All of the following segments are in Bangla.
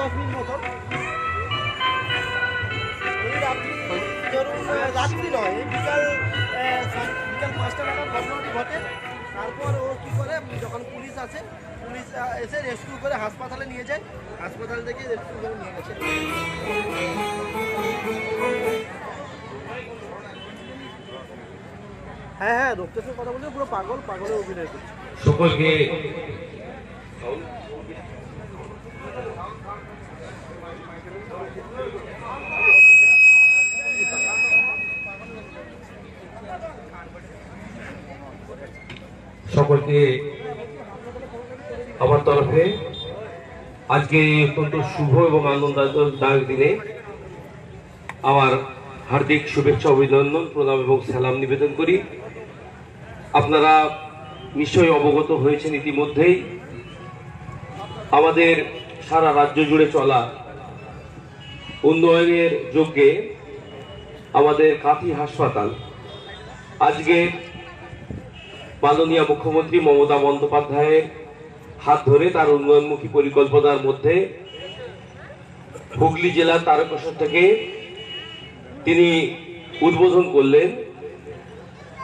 দশ মিনিট মতন এই ধরুন রাত্রি নয় বিকাল বিকাল পাঁচটা নাগাদ ঘটনাটি ঘটে। তারপর ও কী করে যখন পুলিশ আসে, পুলিশ এসে রেস্কিউ করে হাসপাতালে নিয়ে যায়। হাসপাতাল থেকে রেস্কিউ করে নিয়ে গেছে। হ্যাঁ হ্যাঁ রক্তের কথা বলছে, পুরো পাগল, পাগলের অভিনয় করছে। সকলকে সকলকে আমার তরফে আজকে অত্যন্ত শুভ এবং আনন্দদায়ক দিনে আমার হার্দিক শুভেচ্ছা, অভিনন্দন, প্রণাম এবং সালাম নিবেদন করি। আপনারা নিশ্চয়ই অবগত হয়েছেন ইতিমধ্যেই। আমাদের সারা রাজ্য জুড়ে চলা উন্নয়নের যজ্ঞে আমাদের কাঁথি হাসপাতাল আজকে মাননীয় মুখ্যমন্ত্রী মমতা বন্দ্যোপাধ্যায়ের হাত ধরে তার উন্নয়নমুখী পরিকল্পনার মধ্যে হুগলি জেলার তারকেশ্বর থেকে তিনি উদ্বোধন করলেন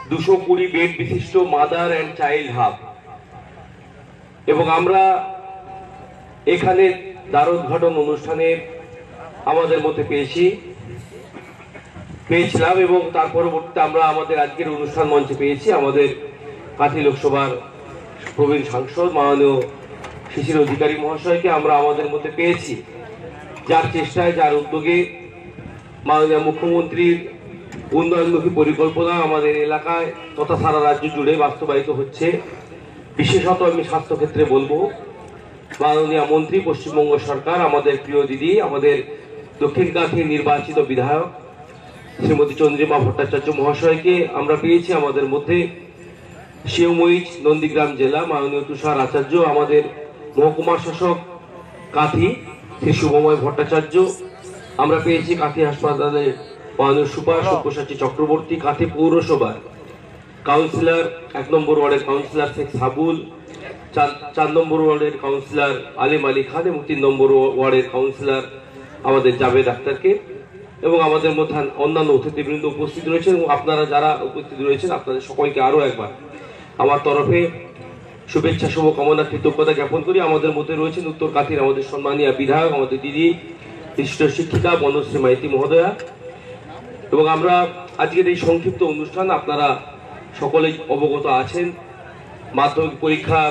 দুশো কুড়ি বেড বিশিষ্ট মাদার অ্যান্ড চাইল্ড হাব। এবং আমরা এখানে দ্বারোদ্ঘাটন অনুষ্ঠানে আমাদের মধ্যে পেয়েছি, পেয়েছিলাম এবং তার পরবর্তীতে আমরা আমাদের আজকের অনুষ্ঠান মঞ্চে পেয়েছি, আমাদের কাঁথি লোকসভার প্রবীণ সাংসদ মাননীয় শিশির অধিকারী মহাশয়কে আমরা আমাদের মধ্যে পেয়েছি। যার চেষ্টায়, যার উদ্যোগে মাননীয় মুখ্যমন্ত্রীর উন্নয়নমুখী পরিকল্পনা আমাদের এলাকায় তথা সারা রাজ্য জুড়ে বাস্তবায়িত হচ্ছে। বিশেষত আমি স্বাস্থ্যক্ষেত্রে বলব, মাননীয় মন্ত্রী, পশ্চিমবঙ্গ সরকার, আমাদের প্রিয় দিদি, আমাদের দক্ষিণ কাঁথি নির্বাচিত বিধায়ক শ্রীমতী চন্দ্রিমা ভট্টাচার্য মহাশয়কে আমরা পেয়েছি আমাদের মধ্যে। শিওময়িচ নন্দীগ্রাম জেলা মাননীয় তুষার আচার্য আমাদের মহকুমা শাসক কাঁথি শ্রী শুভময় ভট্টাচার্য আমরা পেয়েছি কাঁথি হাসপাতালে মাননীয় সুপার সব্যসাচী চক্রবর্তী কাঁথি পৌরসভার কাউন্সিলর এক নম্বর ওয়ার্ডের কাউন্সিলর শেখ সাবুল চার চার নম্বর ওয়ার্ডের কাউন্সিলর আলিম আলী খান এবং তিন নম্বর ওয়ার্ডের কাউন্সিলর আমাদের জাভেদ ডাক্তারকে এবং আমাদের মধ্যে অন্যান্য অতিথিবৃন্দ উপস্থিত রয়েছেন এবং আপনারা যারা উপস্থিত রয়েছেন আপনাদের সকলকে আরও একবার আমার তরফে শুভেচ্ছা শুভকামনা কৃতজ্ঞতা জ্ঞাপন করি। আমাদের মধ্যে রয়েছেন উত্তর কাথির আমাদের সম্মানীয় বিধায়ক আমাদের দিদি বিশিষ্ট শিক্ষিকা বনশ্রী মাইতি মহোদয়া। এবং আমরা আজকের এই সংক্ষিপ্ত অনুষ্ঠান আপনারা সকলেই অবগত আছেন। মাধ্যমিক পরীক্ষা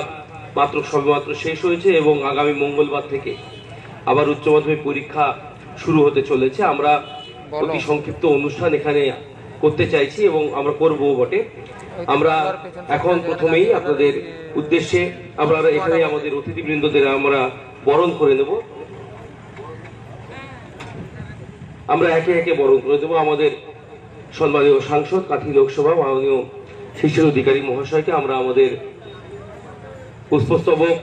মাত্র সবেমাত্র শেষ হয়েছে এবং আগামী মঙ্গলবার থেকে আবার উচ্চ মাধ্যমিক পরীক্ষা শুরু হতে চলেছে। আমরা অতি সংক্ষিপ্ত অনুষ্ঠান এখানে করতে চাইছি এবং আমরা করব বটে। আমরা এখন প্রথমেই আপনাদের উদ্দেশ্যে আমরা এখানে আমাদের অতিথিবৃন্দদের আমরা বরণ করে নেব। আমরা একে একে বরণ করে দেবো। আমাদের সম্মানীয় সাংসদ কাথি লোকসভা মাননীয় শিশির অধিকারী মহাশয়কে আমরা আমাদের পুষ্পস্তবক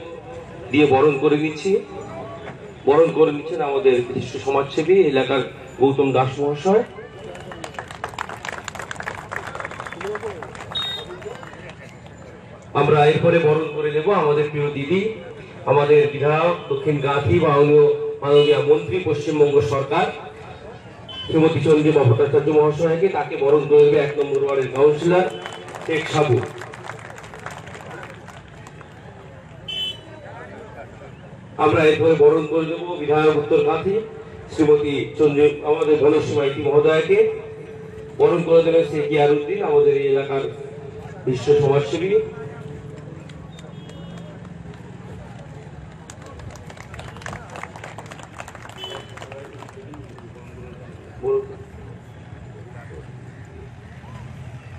দিয়ে বরণ করে নিচ্ছি। বরণ করে নিচ্ছেন আমাদের বিশিষ্ট সমাজসেবী এলাকার গৌতম দাস মহাশয়। আমরা এরপরে বরণ করে নেব আমাদের প্রিয় দিদি, আমাদের বিধায়ক, দক্ষিণ গাঁথি, মাননীয় মাননীয় মন্ত্রী, পশ্চিমবঙ্গ সরকার, শ্রীমতী চন্দ্রিমা ভট্টাচার্য মহাশয়কে, তাকে বরণ করে নেবে এক নম্বর ওয়ার্ডের কাউন্সিলর, শেখ সাবু। আমরা এরপরে বরণ করে দেবো বিধায়ক উত্তর গাঁথি, শ্রীমতী চন্দ্র, আমাদের মাইতি মহোদয়াকে। বরণ করে দেবেন শেখ ইয়ারুদ্দিন আমাদের এই এলাকার বিশ্ব সমাজসেবী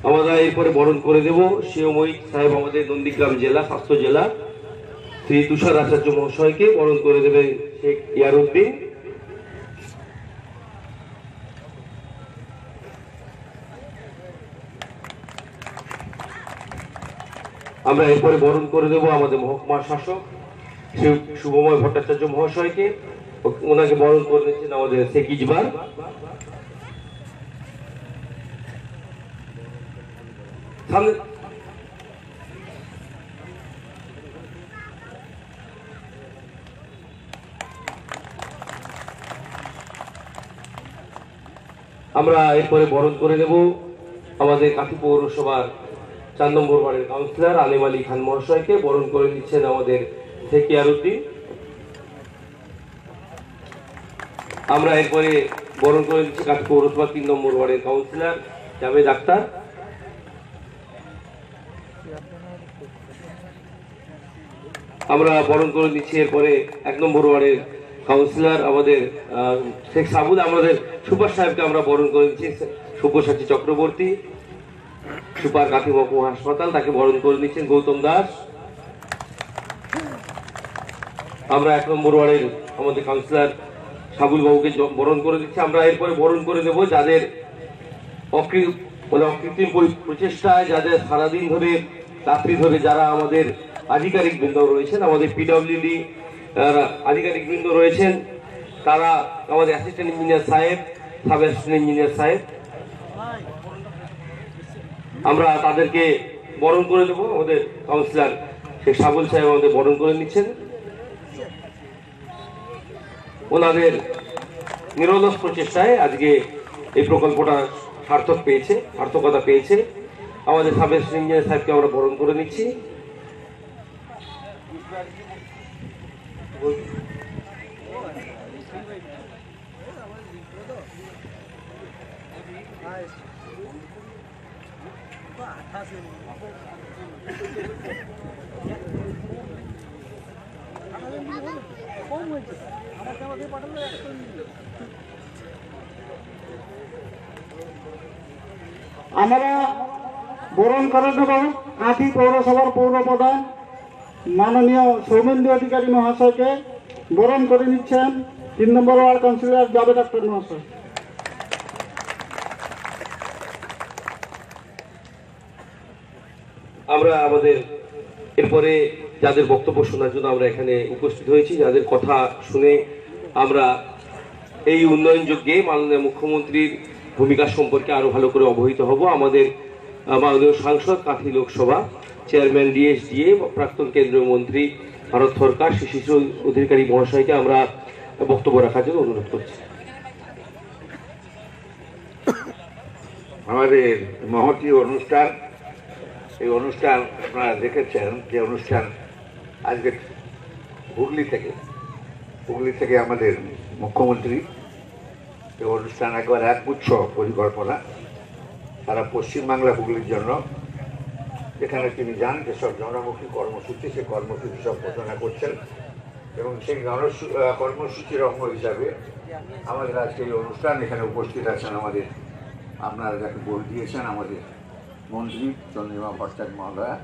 আমরা এরপরে বরণ করে দেব শিওময়ী সাহেব আমাদের নন্দীগ্রাম জেলা, স্বাস্থ্য জেলা, শ্রী তুষার আচার্য মহাশয়কে বরণ করে দেবে শেখ ইয়ারউদ্দিন। আমরা এরপরে বরণ করে দেব আমাদের মহকুমা শাসক, শ্রী শুভময় ভট্টাচার্য মহাশয়কে। ওনাকে বরণ করে নিচ্ছেন আমাদের শেখ ইজবার। সামনে আমরা এরপরে বরণ করে দেব আমাদের কাঁথি পৌরসভার চার নম্বর ওয়ার্ডের কাউন্সিলর আলিম আলী খান মহাশয়কে। বরণ করে দিচ্ছেন আমাদের থেকিয়ার উদ্দিন। আমরা এরপরে বরণ করে দিচ্ছি কাঁথি পৌরসভার তিন নম্বর ওয়ার্ডের কাউন্সিলর জাভেদ আক্তার। আমরা বরণ করে দিচ্ছি এরপরে এক নম্বর ওয়ার্ডের কাউন্সিলর আমাদের শেখ সাবুদ আমাদের সুপার সাহেবকে আমরা বরণ করে দিচ্ছি সুপসাচী চক্রবর্তী, সুপার কাঠি মহকুমা হাসপাতাল, তাকে বরণ করে দিচ্ছেন গৌতম দাস। আমরা এক নম্বর ওয়ার্ডের আমাদের কাউন্সিলর সাবুল বাবুকে বরণ করে দিচ্ছি। আমরা এরপরে বরণ করে দেব যাদের অকৃ- মানে অকৃত্রিম প্রচেষ্টায়, যাদের সারাদিন ধরে রাত্রি ধরে যারা আমাদের আধিকারিক বৃন্দ রয়েছেন, আমাদের পিডব্লিউডি আধিকারিক বৃন্দ রয়েছেন, তারা আমাদের অ্যাসিস্ট্যান্ট ইঞ্জিনিয়ার সাহেব সাব অ্যাসিস্ট্যান্ট ইঞ্জিনিয়ার সাহেব। আমরা তাদেরকে বরণ করে দেবো, আমাদের কাউন্সিলর শেখ সাবুল সাহেব আমাদের বরণ করে নিচ্ছেন। ওনাদের নিরলস প্রচেষ্টায় আজকে এই প্রকল্পটা সার্থক পেয়েছে, সার্থকতা পেয়েছে। আমাদের সাব ইঞ্জিনিয়ার সাহেবকে আমরা বরণ করে নিচ্ছি। আমরা বরণ করে দেব কাঁথি পৌরসভার পৌর প্রধান মাননীয় সৌমেন্দ্র অধিকারী মহাশয়কে বরণ করে নিচ্ছেন। তিন নম্বর ওয়ার্ড কাউন্সিলর জাভেদ আক্তার মহাশয়। আমরা আমাদের এরপরে যাদের বক্তব্য শোনার জন্য আমরা এখানে উপস্থিত হয়েছি, যাদের কথা শুনে আমরা এই উন্নয়ন যজ্ঞে মাননীয় মুখ্যমন্ত্রীর ভূমিকা সম্পর্কে আরও ভালো করে অবহিত হব। আমাদের মাননীয় সাংসদ কাঁথি লোকসভা, চেয়ারম্যান ডিএসডিএ প্রাক্তন কেন্দ্রীয় মন্ত্রী ভারত সরকার, শিশু অধিকারী মহাশয়কে আমরা বক্তব্য রাখার জন্য অনুরোধ করছি। আমাদের মহতি অনুষ্ঠান, এই অনুষ্ঠান আপনারা দেখেছেন, যে অনুষ্ঠান আজকে হুগলি থেকে হুগলি থেকে আমাদের মুখ্যমন্ত্রী, এই অনুষ্ঠান একবার একগুচ্ছ পরিকল্পনা, সারা পশ্চিমবাংলা হুগলির জন্য, যেখানে তিনি যান যেসব জনমুখী কর্মসূচি, সে কর্মসূচি সব ঘোষণা করছেন। এবং সেই আহ, কর্মসূচির অঙ্গ হিসাবে আমাদের আজকে এই অনুষ্ঠান এখানে উপস্থিত আছেন আমাদের আপনারা যাকে ভোট দিয়েছেন আমাদের মন্ত্রী চন্দ্রিমা ভট্টাচার্য মহোদয়া।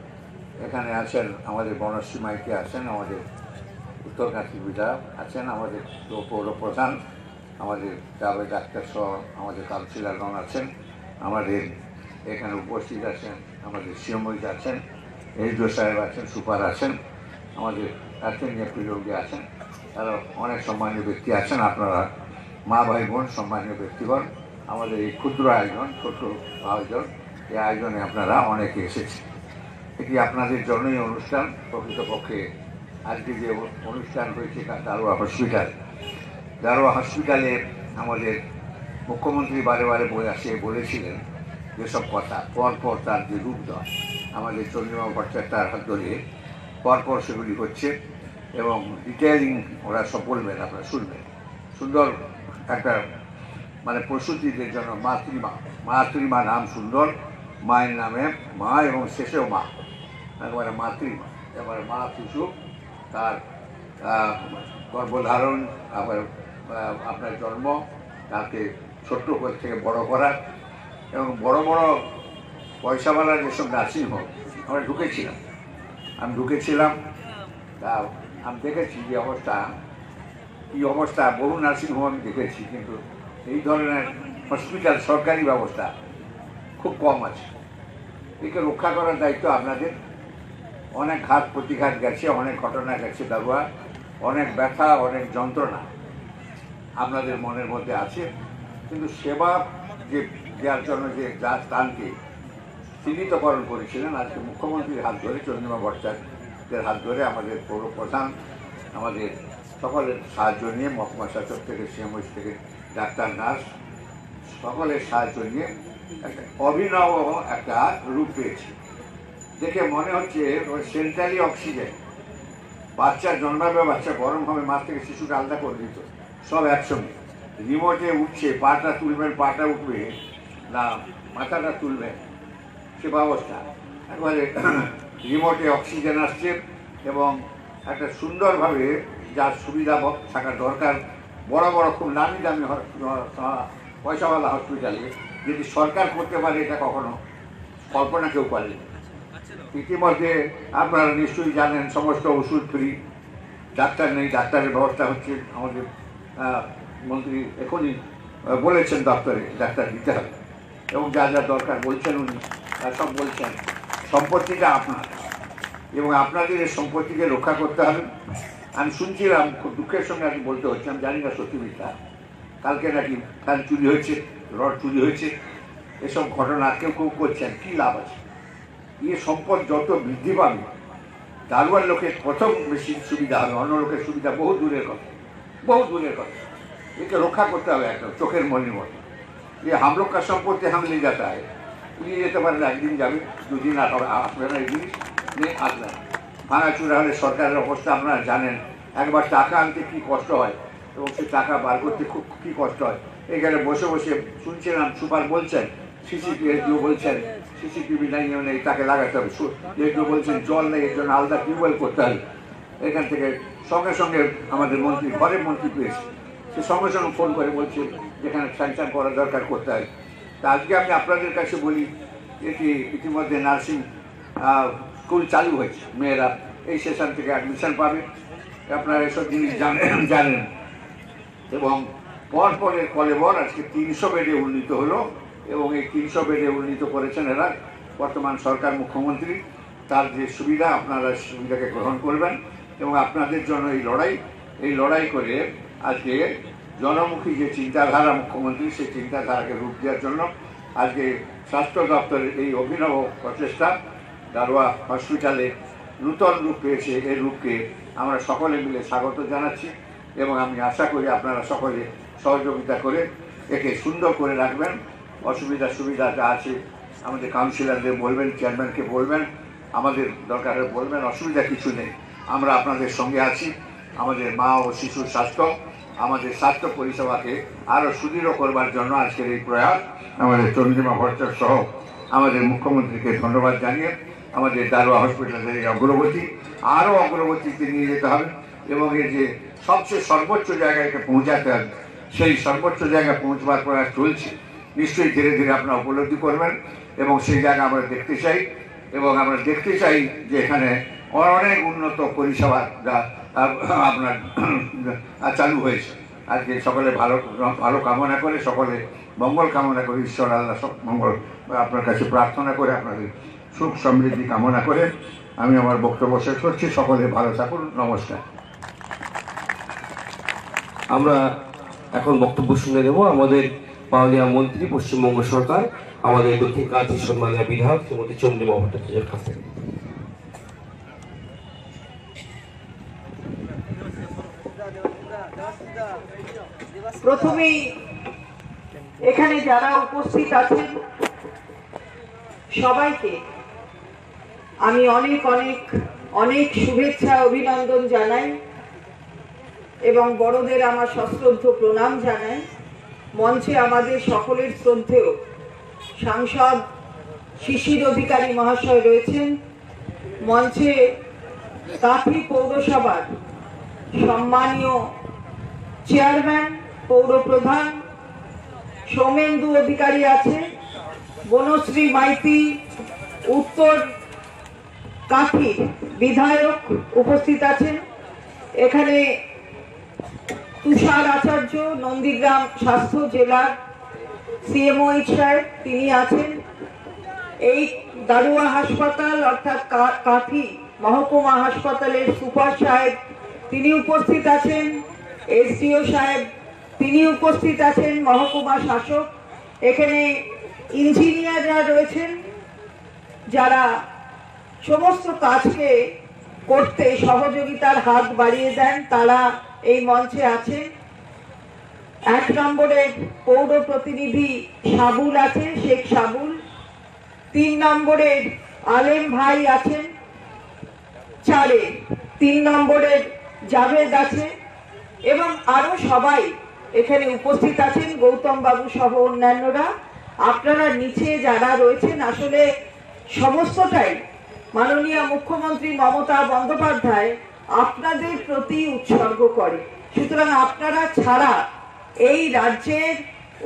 এখানে আছেন আমাদের বনশ্রী মাইকে আছেন আমাদের উত্তরকাশী বিধায়ক আছেন আমাদের পৌর প্রধান আমাদের জাভেদ ডাক্তার সহ আমাদের কাউন্সিলরগণ আছেন আমাদের এখানে উপস্থিত আছেন আমাদের শিয়মরিত আছেন এইচও সাহেব আছেন সুপার আছেন আমাদের অ্যাটেন্ডিয়া পিরোগী আছেন। আরও অনেক সম্মানীয় ব্যক্তি আছেন, আপনারা মা, ভাই, বোন, সম্মানীয় ব্যক্তিগণ, আমাদের এই ক্ষুদ্র আয়োজন, ছোট আয়োজন, এই আয়োজনে আপনারা অনেকে এসেছেন। এটি আপনাদের জন্যই অনুষ্ঠান, প্রকৃতপক্ষে আজকে যে অনুষ্ঠান হয়েছে দারোয়া হসপিটাল। দারোয়া হসপিটালে আমাদের মুখ্যমন্ত্রী বারে বারে বলে আসে বলেছিলেন যেসব কথা, পরপর তার যে রূপ দেওয়া আমাদের চন্দ্রিমা ভট্টাচার্যার হাত ধরে পরপর সেগুলি হচ্ছে এবং ডিটেইলিং ওরা সব বলবেন আপনারা শুনবেন সুন্দর। একটা মানে প্রসূতিদের জন্য মাতৃমা মাতৃমা নাম সুন্দর, মায়ের নামে মা এবং শেষেও মা। একবারে মাতৃমা এবারে মা শিশু, তার গর্ভধারণ আবার আপনার জন্ম, তাকে ছোট্ট থেকে বড় করা এবং বড় বড় পয়সাওয়ালা যেসব নার্সিং হোম আমরা ঢুকেছিলাম। আমি ঢুকেছিলাম, তা আমি দেখেছি যে অবস্থা, কি অবস্থা বহু নার্সিং হোম আমি দেখেছি, কিন্তু এই ধরনের হসপিটাল সরকারি ব্যবস্থা খুব কম আছে। একে রক্ষা করার দায়িত্ব আপনাদের। অনেক ঘাত প্রতিঘাত গেছে, অনেক ঘটনা গেছে দারুয়া অনেক ব্যথা, অনেক যন্ত্রণা আপনাদের মনের মধ্যে আছে, কিন্তু সেবা যে দেওয়ার জন্য যে স্থানকে চিহ্নিতকরণ করেছিলেন, আজকে মুখ্যমন্ত্রীর হাত ধরে চন্দ্রিমা ভট্টাচার্যের হাত ধরে আমাদের পৌর প্রধান আমাদের সকলের সাহায্য নিয়ে মহকুমা শাসক থেকে সিএমএস থেকে, ডাক্তার, নার্স, সকলের সাহায্য নিয়ে একটা অভিনব একটা রূপ পেয়েছে। দেখে মনে হচ্ছে সেন্ট্রালি অক্সিজেন। বাচ্চা জন্মাবে, বাচ্চা গরম হবে, মাছ থেকে শিশুকে আলাদা করে দিত, সব একসঙ্গে। রিমোটে উঠছে, পাটা তুলবেন, পাটা উঠবে, না, মাথাটা তুলবেন, সে ব্যবস্থা। একবারে রিমোটে অক্সিজেন আসছে এবং একটা সুন্দরভাবে যার সুবিধা থাকা দরকার, বড় বড় খুব নামি দামি পয়সাওয়ালা হসপিটালে, যদি সরকার করতে পারে এটা কখনো কল্পনা কেউ পারে ইতিমধ্যে আপনারা নিশ্চয়ই জানেন, সমস্ত ওষুধ ফ্রি, ডাক্তার নেই, ডাক্তারের ব্যবস্থা হচ্ছে, আমাদের মন্ত্রী এখনই বলেছেন দপ্তরে ডাক্তার দিতে হবে। এবং যা যা দরকার বলছেন উনি সব বলছেন। সম্পত্তিটা আপনার এবং আপনাদের এই সম্পত্তিকে রক্ষা করতে হবে আমি শুনছিলাম খুব দুঃখের সঙ্গে আমি বলতে হচ্ছে আমি জানি না সত্যি মিথ্যা কালকে নাকি ফ্যান চুরি হয়েছে রড চুরি হয়েছে এসব ঘটনা কেউ কেউ করছেন কী লাভ আছে এই সম্পদ যত বৃদ্ধি পাবে দারোয়ার লোকের প্রথম বেশি সুবিধা হবে অন্য লোকের সুবিধা বহু দূরের কথা বহু দূরের কথা একে রক্ষা করতে হবে একদম চোখের মনির মতো ये हम लोग का संपत्ति हम ले जाता है নিয়ে যেতে পারেন একদিন যাবে, দুদিন আসবে না এই জিনিস নিয়ে আসবে না ভাঙাচুরা হলে সরকারের অবস্থা আপনারা জানেন। একবার টাকা আনতে কি কষ্ট হয় এবং সে টাকা বার করতে খুব কী কষ্ট হয়। এখানে বসে বসে শুনছিলাম, সুপার বলছেন, সিসিটিভি কেউ বলছেন, সিসিটিভি নাই নেই তাকে লাগাতে হবে। কেউ বলছেন, জল নেই, এর জন্য আলাদা টিউবওয়েল করতে হবে। এখান থেকে সঙ্গে সঙ্গে আমাদের মন্ত্রী, ঘরের মন্ত্রী পেয়েছে। সে সঙ্গে সঙ্গে ফোন করে বলছে, যেখানে স্যাংশন করা দরকার করতে হয়। তা আজকে আমি আপনাদের কাছে বলি এটি ইতিমধ্যে নার্সিং স্কুল চালু হয়েছে। মেয়েরা এই সেশন থেকে অ্যাডমিশন পাবে। আপনারা এসব জিনিস জানেন জানেন। এবং পরপরের কলেবর আজকে তিনশো বেডে উন্নীত হলো এবং এই তিনশো বেডে উন্নীত করেছেন এরা বর্তমান সরকার মুখ্যমন্ত্রী। তার যে সুবিধা, আপনারা সুবিধাকে গ্রহণ করবেন এবং আপনাদের জন্য এই লড়াই এই লড়াই করে আজকে জনমুখী যে চিন্তাধারা মুখ্যমন্ত্রী, সেই চিন্তাধারাকে রূপ দেওয়ার জন্য আজকে স্বাস্থ্য দপ্তরের এই অভিনব প্রচেষ্টা দারোয়া হসপিটালে নূতন রূপ পেয়েছে। এই রূপকে আমরা সকলে মিলে স্বাগত জানাচ্ছি এবং আমি আশা করি আপনারা সকলে সহযোগিতা করে একে সুন্দর করে রাখবেন। অসুবিধা সুবিধা যা আছে আমাদের কাউন্সিলরদের বলবেন, চেয়ারম্যানকে বলবেন, আমাদের দরকারে বলবেন, অসুবিধা কিছু নেই। আমরা আপনাদের সঙ্গে আছি। আমাদের মা ও শিশুর স্বাস্থ্য আমাদের স্বাস্থ্য পরিষেবাকে আরও সুদৃঢ় করবার জন্য আজকের এই প্রয়াস। আমাদের চন্দ্রিমা ভট্টাচার্য সহ আমাদের মুখ্যমন্ত্রীকে ধন্যবাদ জানিয়ে আমাদের দারোয়া হসপিটালের এই অগ্রগতি আরও অগ্রগতিতে নিয়ে যেতে হবে এবং এর যে সবচেয়ে সর্বোচ্চ জায়গায় পৌঁছাতে হবে, সেই সর্বোচ্চ জায়গায় পৌঁছবার প্রয়াস চলছে। নিশ্চয়ই ধীরে ধীরে আপনারা উপলব্ধি করবেন এবং সেই জায়গা আমরা দেখতে চাই এবং আমরা দেখতে চাই যে এখানে অনেক উন্নত পরিষেবা আপনার চালু হয়েছে। আজকে সকলে ভালো ভালো কামনা করে, সকলে মঙ্গল কামনা করে, ঈশ্বর আল্লাহ সব মঙ্গল আপনার কাছে প্রার্থনা করে, আপনাদের সুখ সমৃদ্ধি কামনা করে আমি আমার বক্তব্য শেষ করছি। সকলে ভালো থাকুন, নমস্কার। আমরা এখন বক্তব্য শুনে নেব। আমাদের মাননীয় মন্ত্রী, পশ্চিমবঙ্গ সরকার, আমাদের দক্ষিণ কাঁথি সম্মানীয় বিধায়ক শ্রীমতী চন্দ্রিমা ভট্টাচার্যের কাছ প্রথমেই এখানে যারা উপস্থিত আছেন, সবাইকে আমি অনেক অনেক অনেক শুভেচ্ছা, অভিনন্দন জানাই এবং বড়দের আমার সশ্রদ্ধ প্রণাম জানাই। মঞ্চে আমাদের সকলের শ্রদ্ধেয় সাংসদ, শিশির অধিকারী মহাশয় রয়েছেন। মঞ্চে কাঁথি পৌরসভার সম্মানীয় চেয়ারম্যান পৌরপ্রধান, সৌমেন্দু অধিকারী আছে, বনশ্রী মাইতি, উত্তর কাঠি বিধায়ক উপস্থিত আছেন। এখানে তুষার আচার্য, নন্দীগ্রাম স্বাস্থ্য জেলার সিএমওইচ সাহেব তিনি আছেন। এই দারুয়া হাসপাতাল অর্থাৎ কা- কাঠি মহকুমা হাসপাতালের সুপার সাহেব তিনি উপস্থিত আছেন। এসডিও সাহেব তিনি উপস্থিত আছেন মহকুমা শাসক। এখানে ইঞ্জিনিয়াররা রয়েছেন, যারা সমস্ত কাজকে করতে সহযোগিতার হাত বাড়িয়ে দেন, তারা এই মঞ্চে আছেন। এক নম্বরে পৌর প্রতিনিধি সাবুল আছে শেখ সাবুল। তিন নম্বরে আলেম ভাই আছেন, চারে। তিন নম্বরের জাভেদ আছে। এবং আরও সবাই এখানে উপস্থিত আছেন গৌতম বাবু সহ অন্যান্যরা। আপনারা নিচে যারা রয়েছেন, আসলে সমস্তটাই মাননীয় মুখ্যমন্ত্রী মমতা বন্দ্যোপাধ্যায় আপনাদের প্রতি উৎসর্গ করে। সুতরাং আপনারা ছাড়া এই রাজ্যের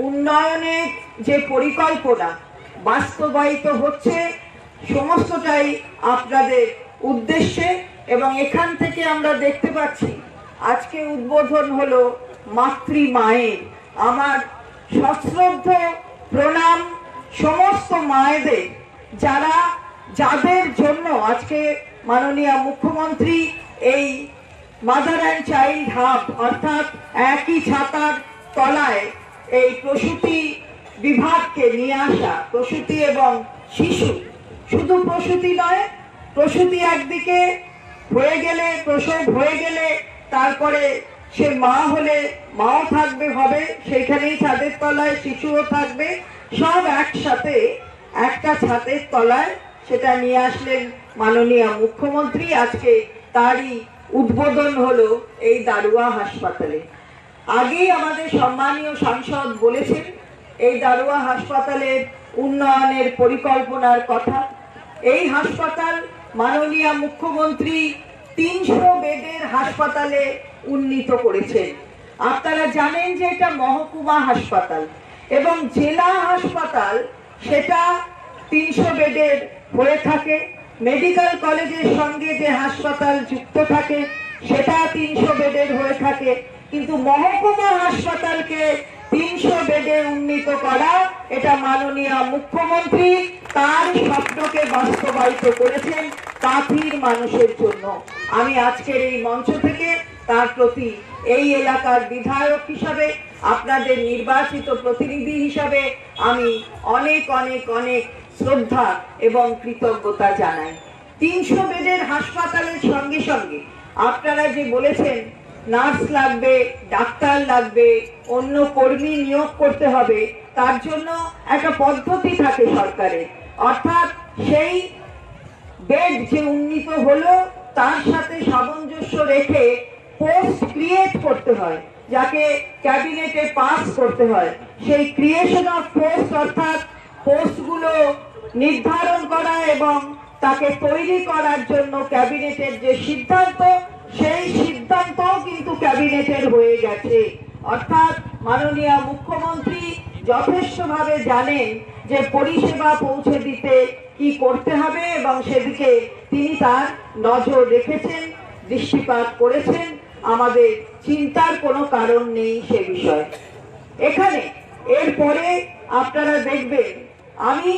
উন্নয়নের যে পরিকল্পনা বাস্তবায়িত হচ্ছে, সমস্তটাই আপনাদের উদ্দেশ্যে এবং এখান থেকে আমরা দেখতে পাচ্ছি, আজকে উদ্বোধন হলো মাতৃ মায়ের আমার সশ্রদ্ধ, প্রণাম সমস্ত মায়েদের যারা যাদের জন্য আজকে মাননীয় মুখ্যমন্ত্রী এই মাদার অ্যান্ড চাইল্ড হাব অর্থাৎ একই ছাতার তলায় এই প্রসূতি বিভাগকে নিয়ে আসা, প্রসূতি এবং শিশু, শুধু প্রসূতি নয়, প্রসূতি একদিকে হয়ে গেলে, প্রসব হয়ে গেলে, তারপরে সে মা হলে মাও থাকবে, হবে। সেখানেই ছাদের তলায় শিশুও থাকবে। সব একসাথে, একটা ছাদের তলায় সেটা নিয়ে আসলেন মাননীয় মুখ্যমন্ত্রী। আজকে তারই উদ্বোধন হলো এই দারুয়া হাসপাতালে। আগেই আমাদের সম্মানীয় সাংসদ বলেছেন, এই দারুয়া হাসপাতালের উন্নয়নের পরিকল্পনার কথা। এই হাসপাতাল মাননীয় মুখ্যমন্ত্রী তিনশো বেডের হাসপাতালে উন্নীত করেছেন আপনারা জানেন যে এটা মহকুমা হাসপাতাল এবং জেলা হাসপাতাল সেটা তিনশো বেডের হয়ে থাকে। মেডিকেল কলেজের সঙ্গে যে হাসপাতাল যুক্ত থাকে, সেটা তিনশো বেডের হয়ে থাকে। কিন্তু মহকুমা হাসপাতালকে তিনশো বেডে উন্নীত করা এটা মাননীয় মুখ্যমন্ত্রী তার স্বপ্নকে বাস্তবায়িত করেছেন কাঁথির মানুষের জন্য। আমি আজকের এই মঞ্চ থেকে তার প্রতি এই এলাকার বিধায়ক হিসাবে, আপনাদের নির্বাচিত প্রতিনিধি হিসাবে আমি অনেক অনেক অনেক শ্রদ্ধা এবং কৃতজ্ঞতা জানাই। তিনশো বেডের হাসপাতালের সঙ্গে সঙ্গে আপনারা যে বলেছেন, নার্স লাগবে, ডাক্তার লাগবে, অন্য কর্মী নিয়োগ করতে হবে, তার জন্য একটা পদ্ধতি থাকে সরকারের। অর্থাৎ সেই বেড যে উন্নীত হলো, তার সাথে সামঞ্জস্য রেখে পোস্ট ক্রিয়েট করতে হয়, যাকে ক্যাবিনেটে পাস করতে হয়। সেই ক্রিয়েশন অফ পোস্ট অর্থাৎ পোস্টগুলো নির্ধারণ করা এবং তাকে তৈরি করার জন্য ক্যাবিনেটের যে সিদ্ধান্ত, সেই সিদ্ধান্তও কিন্তু ক্যাবিনেটের হয়ে গেছে। অর্থাৎ মাননীয় মুখ্যমন্ত্রী যথেষ্টভাবে জানেন যে পরিষেবা পৌঁছে দিতে কি করতে হবে এবং সেদিকে তিনি তার নজর রেখেছেন, দৃষ্টিপাত করেছেন। আমাদের চিন্তার কোনো কারণ নেই সে বিষয়ে। এখানে, এরপরে আপনারা দেখবেন, আমি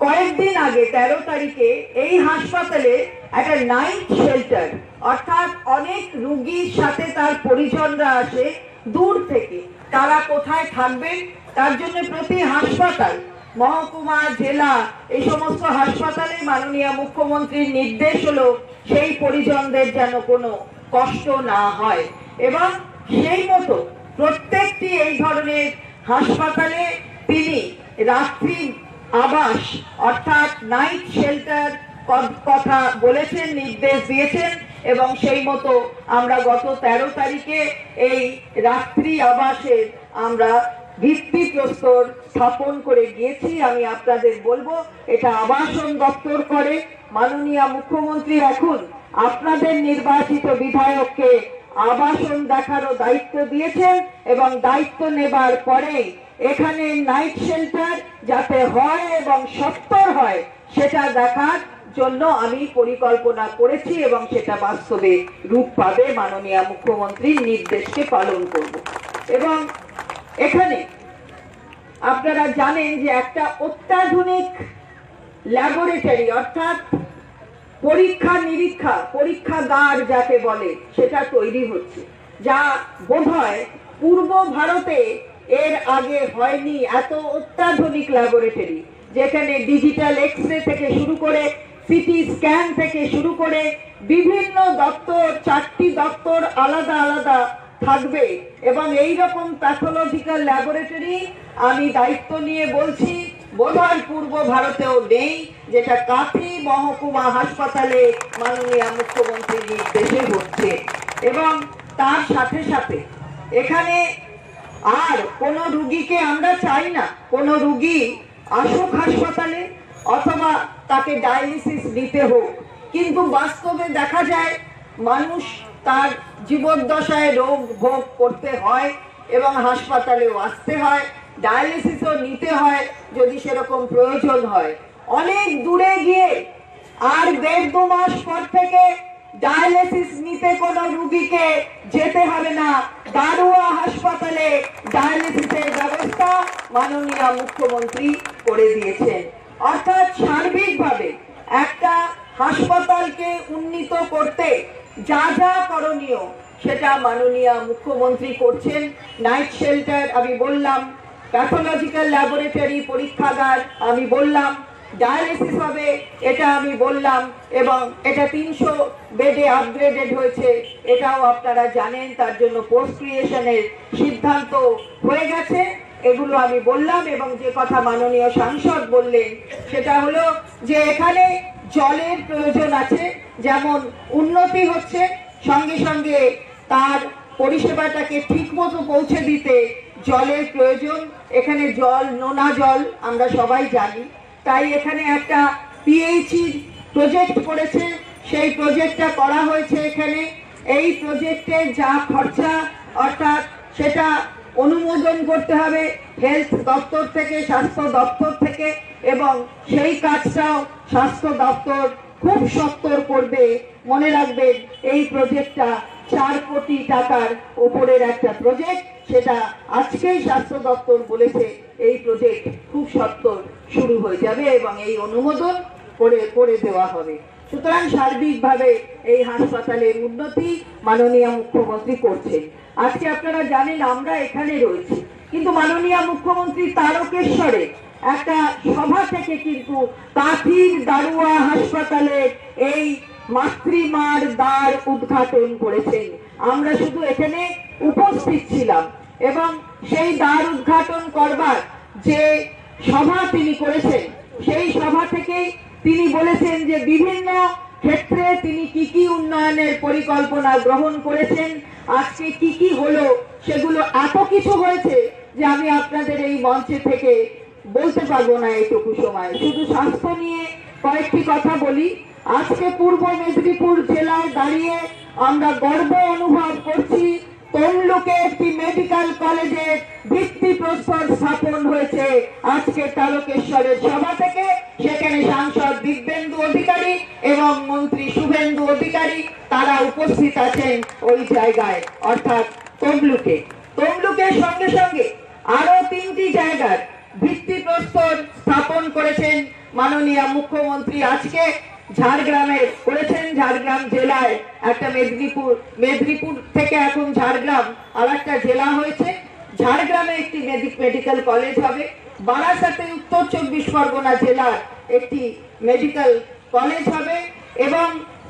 কয়েকদিন আগে তেরো তারিখে এই হাসপাতালে একটা নাইট শেল্টার অর্থাৎ অনেক রুগীর সাথে তার পরিজনরা আসে দূর থেকে। তারা কোথায় থাকবেন, তার জন্য প্রতি হাসপাতাল মহকুমা, জেলা, এই সমস্ত হাসপাতালে মাননীয় মুখ্যমন্ত্রীর নির্দেশ হলো সেই পরিজনদের যেন কোনো কষ্ট না হয়। এবং সেই মতো প্রত্যেকটি এই ধরনের হাসপাতালে তিনি রাত্রি আবাস, অর্থাৎ নাইট শেল্টার কথা বলেছেন, নির্দেশ দিয়েছেন এবং সেই মতো আমরা গত তেরো তারিখে এই রাত্রি আবাসের আমরা ভিত্তি প্রস্তর স্থাপন করে গিয়েছি, আমি আপনাদের বলব, এটা আবাসন দপ্তর করে। মাননীয় মুখ্যমন্ত্রী, এখন আপনাদের নির্বাচিত বিধায়ককে আবাসন দেখারও দায়িত্ব দিয়েছেন এবং দায়িত্ব নেবার পরেই এখানে নাইট শেল্টার যাতে হয় এবং সত্তর হয়, সেটা দেখার জন্য আমি পরিকল্পনা করেছি এবং সেটা বাস্তবে রূপ পাবে। মাননীয় মুখ্যমন্ত্রীর নির্দেশকে পালন করব। এবং এখানে আপনারা জানেন যে একটা অত্যাধুনিক ল্যাবরেটরি অর্থাৎ পরীক্ষা নিরীক্ষা, পরীক্ষাগার যাকে বলে, সেটা তৈরি হচ্ছে, যা বোধহয় পূর্ব ভারতে এর আগে হয়নি এত অত্যাধুনিক ল্যাবরেটরি যেখানে ডিজিটাল এক্স থেকে শুরু করে সিটি স্ক্যান থেকে শুরু করে বিভিন্ন দপ্তর, চারটি দপ্তর আলাদা আলাদা থাকবে। এবং এই রকম প্যাথোলজিক্যাল ল্যাবরেটরি আমি দায়িত্ব নিয়ে বলছি, বোধহয় পূর্ব ভারতেও নেই, যেটা কাথি মহকুমা হাসপাতালে মাননীয় মুখ্যমন্ত্রীর নির্দেশে হচ্ছে। এবং তার সাথে সাথে এখানে আর কোন রুগীকে আমরা চাই না। কোন রুগী আসুক হাসপাতালে অথবা তাকে ডায়ালিসিস দিতে হোক। কিন্তু বাস্তবে দেখা যায়, মানুষ তার জীবদ্দশায় রোগ ভোগ করতে হয় এবং হাসপাতালেও আসতে হয় ডায়ালিসিসও নিতে হয় যদি সেরকম প্রয়োজন হয়। অনেক দূরে গিয়ে আর দেড় দু মাস পর থেকে ডায়ালিসিস নিতে কোনো রুগীকে যেতে হবে না। দারুয়া হাসপাতালে ডায়ালিসিসের ব্যবস্থা মাননীয় মুখ্যমন্ত্রী করে দিয়েছেন। অর্থাৎ সার্বিকভাবে একটা হাসপাতালকে উন্নীত করতে যা যা করণীয়, সেটা মাননীয় মুখ্যমন্ত্রী করছেন। নাইট শেল্টার আমি বললাম। প্যাথোলজিক্যাল ল্যাবরেটরি পরীক্ষাগার, আমি বললাম। ডায়ালিসিস হবে, এটা আমি বললাম। এবং এটা তিনশো বেডে আপগ্রেডেড হয়েছে, এটাও আপনারা জানেন, তার জন্য পোস্ট ক্রিয়েশনের সিদ্ধান্ত হয়ে গেছে। এগুলো আমি বললাম এবং যে কথা মাননীয় সাংসদ বললেন, সেটা হলো যে এখানে জলের প্রয়োজন আছে, যেমন উন্নতি হচ্ছে, সঙ্গে সঙ্গে তার পরিষেবাটাকে ঠিকমতো পৌঁছে দিতে জলের প্রয়োজন। এখানে জল, নোনা জল আমরা সবাই জানি। তাই এখানে একটা পিএইচির প্রজেক্ট করেছে। সেই প্রজেক্টটা করা হয়েছে এখানে। এই প্রজেক্টে যা খরচা, অর্থাৎ সেটা অনুমোদন করতে হবে। হেলথ দপ্তর থেকে, স্বাস্থ্য দপ্তর থেকে। এবং সেই কাজটাও স্বাস্থ্য দপ্তর খুব সত্তর করবে। মনে রাখবেন, এই প্রজেক্টটা চার কোটি টাকার ওপরের একটা প্রজেক্ট। সেটা আজকেই স্বাস্থ্য দপ্তর বলেছে, এই প্রজেক্ট খুব সত্তর শুরু হয়ে যাবে এবং এই অনুমোদন করে করে দেওয়া হবে। সুতরাং সার্বিকভাবে এই হাসপাতালের উন্নতি মাননীয় মুখ্যমন্ত্রী করছেন। আজকে আপনারা জানেন, আমরা এখানে রয়েছি। কিন্তু মাননীয় মুখ্যমন্ত্রী তারকেশ্বরে একটা সভা থেকে কিন্তু কাথির দারুয়া হাসপাতালে এই মাতৃমার দ্বার উদ্ঘাটন করেছেন। আমরা শুধু এখানে উপস্থিত ছিলাম এবং সেই দ্বার উদ্ঘাটন করবার যে সভা তিনি করেছেন, সেই সভা থেকেই তিনি বলেছেন যে বিভিন্ন ক্ষেত্রে তিনি কি কি উন্নয়নের পরিকল্পনা গ্রহণ করেছেন, আজকে কি কি হলো, সেগুলো এত কিছু হয়েছে যে আমি আপনাদের এই মঞ্চে থেকে বলতে পারব না এইটুকু সময়। শুধু স্বাস্থ্য নিয়ে কয়েকটি কথা বলি। আজকে পূর্ব মেদিনীপুর জেলায় দাঁড়িয়ে আমরা গর্ব অনুভব করছি তমলুকে একটি মেডিকেল কলেজের ভিত্তি প্রস্তর স্থাপন হয়েছে। আজকে তারকেশ্বরের সভা থেকে সেখানে সাংসদ দিব্যেন্দু অধিকারী এবং মন্ত্রী শুভেন্দু অধিকারী তারা উপস্থিত আছেন ওই জায়গায়, অর্থাৎ তমলুকে। তমলুকের সঙ্গে সঙ্গে আরও তিনটি জায়গার ভিত্তি প্রস্তর স্থাপন করেছেন মাননীয় মুখ্যমন্ত্রী। আজকে ঝাড়গ্রামে করেছেন ঝাড়গ্রাম জেলায় একটা মেদিনীপুর মেদিনীপুর থেকে এখন ঝাড়গ্রাম আর একটা জেলা হয়েছে। ঝাড়গ্রামে একটি মেডিকেল কলেজ হবে। বারাসাতে উত্তর চব্বিশ পরগনা জেলার একটি মেডিকেল কলেজ হবে এবং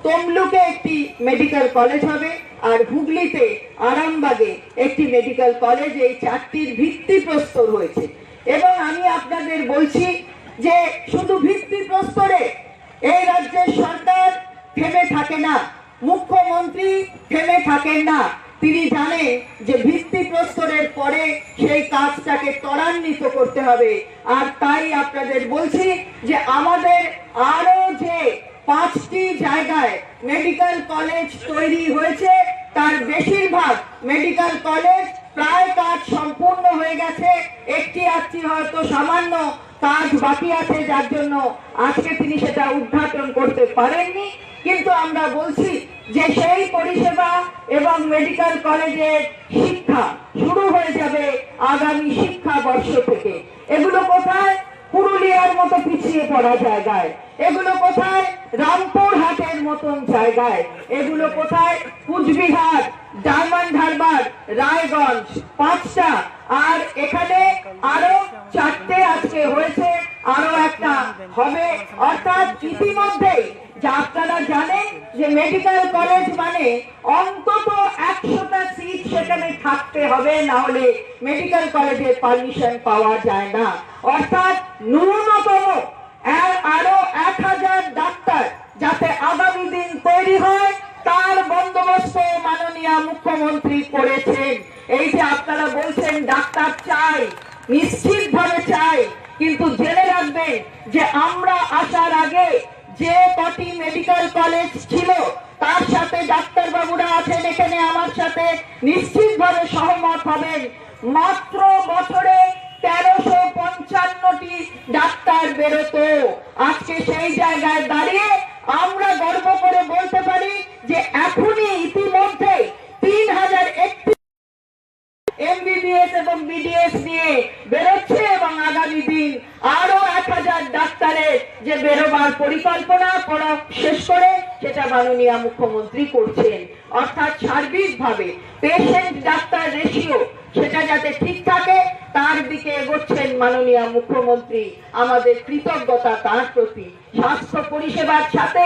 তমলুকে একটি মেডিকেল কলেজ হবে আর হুগলিতে আরামবাগে একটি মেডিকেল কলেজ। এই চারটির ভিত্তি প্রস্তর হয়েছে। এবং আমি আপনাদের বলছি যে শুধু ভিত্তি প্রস্তরে এই রাজ্যের সরকার থেমে থাকে না, মুখ্যমন্ত্রী থেমে থাকেন না। তিনি জানেন যে ভিত্তি প্রস্তরের পরে সেই কাজটাকে ত্বরান্বিত করতে হবে। আর তাই আপনাদের বলছি যে আমাদের আরও যে পাঁচটি জায়গায় মেডিকেল কলেজ তৈরি হয়েছে, তার বেশিরভাগ মেডিকেল কলেজ প্রায় কাজ সম্পূর্ণ হয়ে গেছে। একটি আটটি হয়তো সামান্য কাজ বাকি আছে, যার জন্য আজকে তিনি সেটা উদ্ঘাটন করতে পারেননি। কিন্তু আমরা বলছি যে সেই পরিষেবা এবং মেডিকেল কলেজের শিক্ষা শুরু হয়ে যাবে আগামী শিক্ষা বর্ষ থেকে। এগুলো কোথায়? পুরুলিয়ার মতো পিছিয়ে পড়া জায়গায়। এগুলো কোথায়? রামপুর হাটের মতন জায়গায়। এগুলো কোথায়? কুচবিহার, ডায়মন্ড হারবার, রায়গঞ্জ, পাঁচটা। আর এখানে আরও চারটে আজকে হয়েছে, আরও একটা হবে। অর্থাৎ ইতিমধ্যেই যে আপনারা জানেন যে মেডিকেল কলেজ মানে অন্তত একশোটা সিট সেখানে থাকতে হবে, না হলে মেডিকেল কলেজের পারমিশন পাওয়া যায় না। অর্থাৎ ন্যূনতম আর আরও এক হাজার ডাক্তার যাতে আগামী দিন তৈরি হয়, তার বন্দোবস্ত মাননীয় মুখ্যমন্ত্রী করেছেন। এই যে আপনারা বলছেন ডাক্তার চাই নিশ্চিত ভাবে চাই, কিন্তু জেনে রাখবেন যে আমরা আসার আগে যে কটি মেডিকেল কলেজ ছিল, তার সাথে ডাক্তার বাবুরা আছেন এখানে আমার সাথে নিশ্চিত ভাবে সহমত হবেন। মাত্র বছরে তেরোশো পঞ্চান্নটি ডাক্তার বেরোতো। আজকে সেই জায়গায় দাঁড়িয়ে আমরা গর্ব করে বলতে পারি যে এখনই ইতিমধ্যে তিন হাজার একটি এমবিবিএস এবং বিডিএস নিয়ে বেরোচ্ছে এবং আগামী দিন আরও এক হাজার ডাক্তারের যে বেরোবার পরিকল্পনা করা শেষ করে, সেটা মাননীয় মুখ্যমন্ত্রী করছেন। অর্থাৎ সার্বিকভাবে পেশেন্ট ডাক্তার রেশিও সেটা যাতে ঠিক থাকে, তার দিকে এগোচ্ছেন মাননীয় মুখ্যমন্ত্রী। আমাদের কৃতজ্ঞতা তার প্রতি। স্বাস্থ্য পরিষেবার সাথে